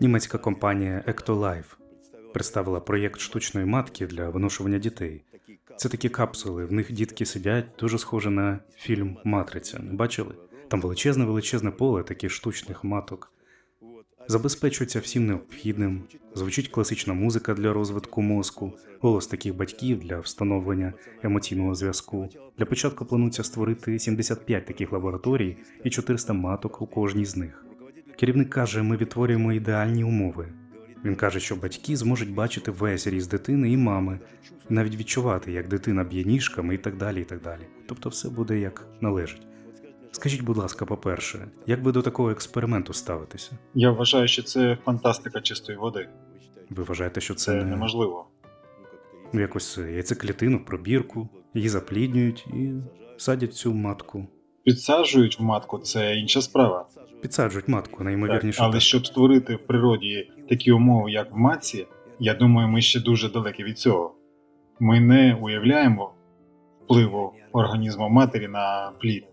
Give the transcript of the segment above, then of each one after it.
Німецька компанія Ectolife представила проєкт штучної матки для виношування дітей. Це такі капсули, в них дітки сидять, дуже схоже на фільм Матриця. Не бачили? Там величезне величезне поле таких штучних маток. Забезпечується всім необхідним, звучить класична музика для розвитку мозку, голос таких батьків для встановлення емоційного зв'язку. Для початку планується створити 75 таких лабораторій і 400 маток у кожній з них. Керівник каже, ми відтворюємо ідеальні умови. Він каже, що батьки зможуть бачити весь ріст дитини і мами, і навіть відчувати, як дитина б'є ніжками і так далі. і так далі. Тобто все буде як належить. Скажіть, будь ласка, по-перше, як ви до такого експерименту ставитеся? Я вважаю, що це фантастика чистої води. Ви вважаєте, що це, Це не неможливо. ну, якось яйцеклітину, пробірку, її запліднюють і садять цю матку. Підсаджують в матку це інша справа. Підсаджують матку, Так, але так. щоб створити в природі такі умови, як в матці, я думаю, ми ще дуже далекі від цього. Ми не уявляємо впливу організму матері на плід.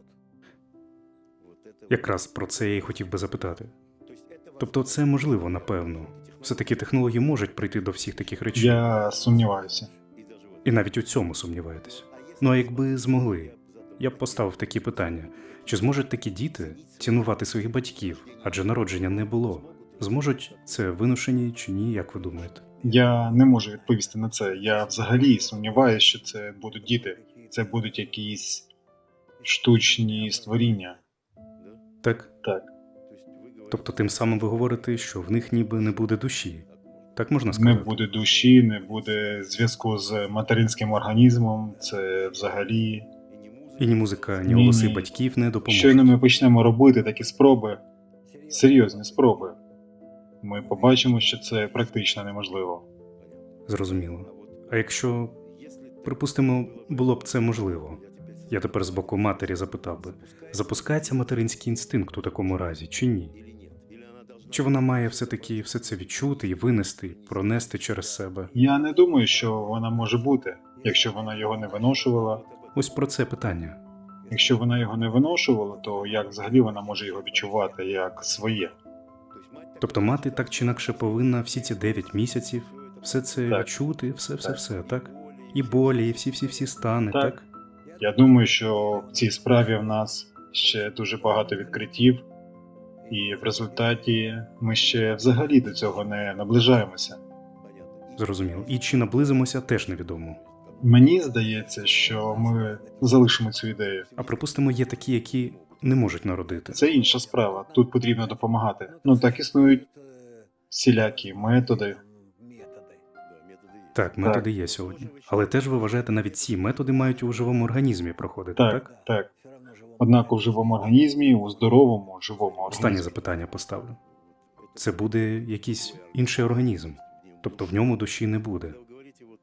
Якраз про це я і хотів би запитати. Тобто, це можливо, напевно. Все-таки технології можуть прийти до всіх таких речей. Я сумніваюся. І навіть у цьому сумніваєтесь. Ну а якби змогли, я б поставив такі питання: чи зможуть такі діти цінувати своїх батьків, адже народження не було? Зможуть це виношені чи ні, як ви думаєте? Я не можу відповісти на це. Я взагалі сумніваюся, що це будуть діти. Це будуть якісь штучні створіння. Так? Так. Тобто, тим самим ви говорите, що в них ніби не буде душі. Так можна сказати? Не буде душі, не буде зв'язку з материнським організмом. Це взагалі. І ні музика, ні Ні, голоси ні. батьків не допоможуть. Щойно ми почнемо робити такі спроби, серйозні спроби. Ми побачимо, що це практично неможливо. Зрозуміло. А якщо, припустимо, було б це можливо, я тепер з боку матері запитав би: запускається материнський інстинкт у такому разі, чи ні? Чи вона має все-таки все це відчути і винести, і пронести через себе? Я не думаю, що вона може бути, якщо вона його не виношувала. Ось про це питання. Якщо вона його не виношувала, то як взагалі вона може його відчувати як своє? Тобто мати так чи інакше повинна всі ці 9 місяців все це Так. відчути, все, все, Так. все, так? І болі, і всі-всі-всі стани, Так. так? Я думаю, що в цій справі в нас ще дуже багато відкриттів, і в результаті ми ще взагалі до цього не наближаємося. Зрозуміло. І чи наблизимося, теж невідомо. Мені здається, що ми залишимо цю ідею. А припустимо, є такі, які не можуть народити. Це інша справа. Тут потрібно допомагати. Ну так існують всілякі методи. Так, методи є сьогодні. Але теж ви вважаєте, навіть ці методи мають у живому організмі проходити, так? Так, так. Однак у живому організмі, у здоровому живому Останнє запитання поставлю. Це буде якийсь інший організм, тобто в ньому душі не буде.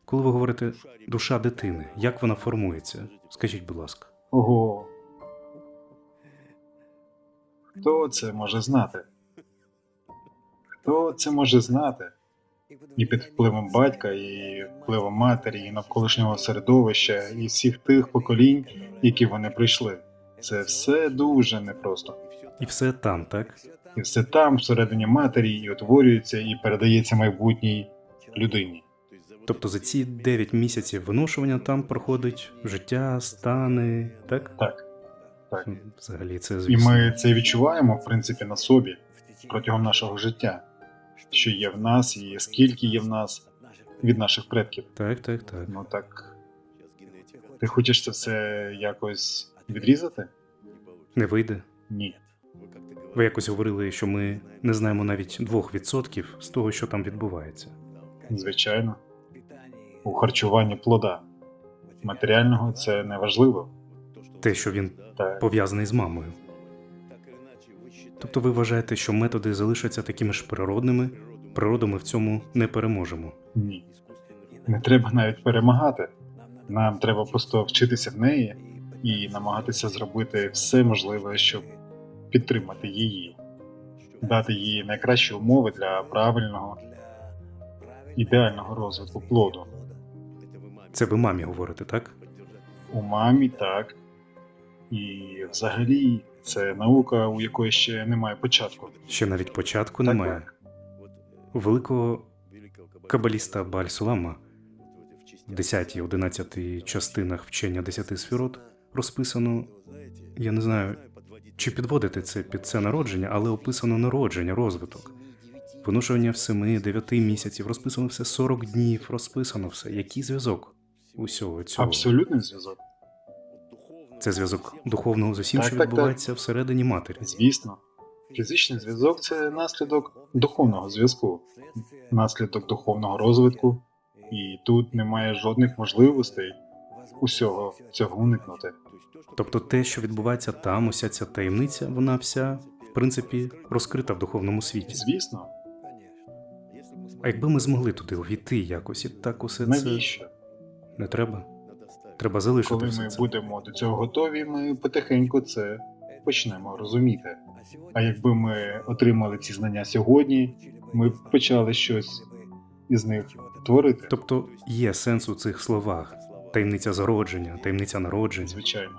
Коли ви говорите душа дитини, як вона формується? Скажіть, будь ласка. Ого. Хто це може знати? Хто це може знати? І під впливом батька, і впливом матері, і навколишнього середовища, і всіх тих поколінь, які вони пройшли. Це все дуже непросто. І все там, так? І все там, всередині матері, і утворюється, і передається майбутній людині. Тобто за ці 9 місяців виношування там проходить життя, стани, так? Так. Так. Взагалі це І ми це відчуваємо, в принципі, на собі протягом нашого життя, що є в нас і скільки є в нас від наших предків. Так, так, так. Ну так. Ти хочеш це все якось відрізати? Не вийде. Ні. Ви якось говорили, що ми не знаємо навіть 2% з того, що там відбувається. Звичайно. У харчуванні плода. Матеріального це не важливо. Те, що він Так. пов'язаний з мамою. Тобто ви вважаєте, що методи залишаться такими ж природними, природу ми в цьому не переможемо. Ні. Не треба навіть перемагати. Нам треба просто вчитися в неї і намагатися зробити все можливе, щоб підтримати її, дати їй найкращі умови для правильного, ідеального розвитку плоду. Це ви мамі говорите, так? У мамі так. І взагалі це наука, у якої ще немає початку. Ще навіть початку Так, немає. Великого кабаліста Баль-Сулама в 10 11 частинах вчення 10 сферот розписано, я не знаю, чи підводити це під це народження, але описано народження, розвиток. Виношування в 7-9 місяців, розписано все 40 днів, розписано все. Який зв'язок усього цього? Абсолютний зв'язок. Це зв'язок духовного з усім, Так, що так, так. відбувається всередині матері. Звісно, фізичний зв'язок це наслідок духовного зв'язку, наслідок духовного розвитку, і тут немає жодних можливостей усього цього уникнути. Тобто те, що відбувається там, уся ця таємниця, вона вся, в принципі, розкрита в духовному світі. Звісно, А якби ми змогли туди увійти якось, і так усе це навіщо? Не треба. Треба залишити Коли все ми це. будемо до цього готові, ми потихеньку це почнемо розуміти. А якби ми отримали ці знання сьогодні, ми б почали щось із них творити. Тобто є сенс у цих словах: таємниця зародження, таємниця народження. Звичайно.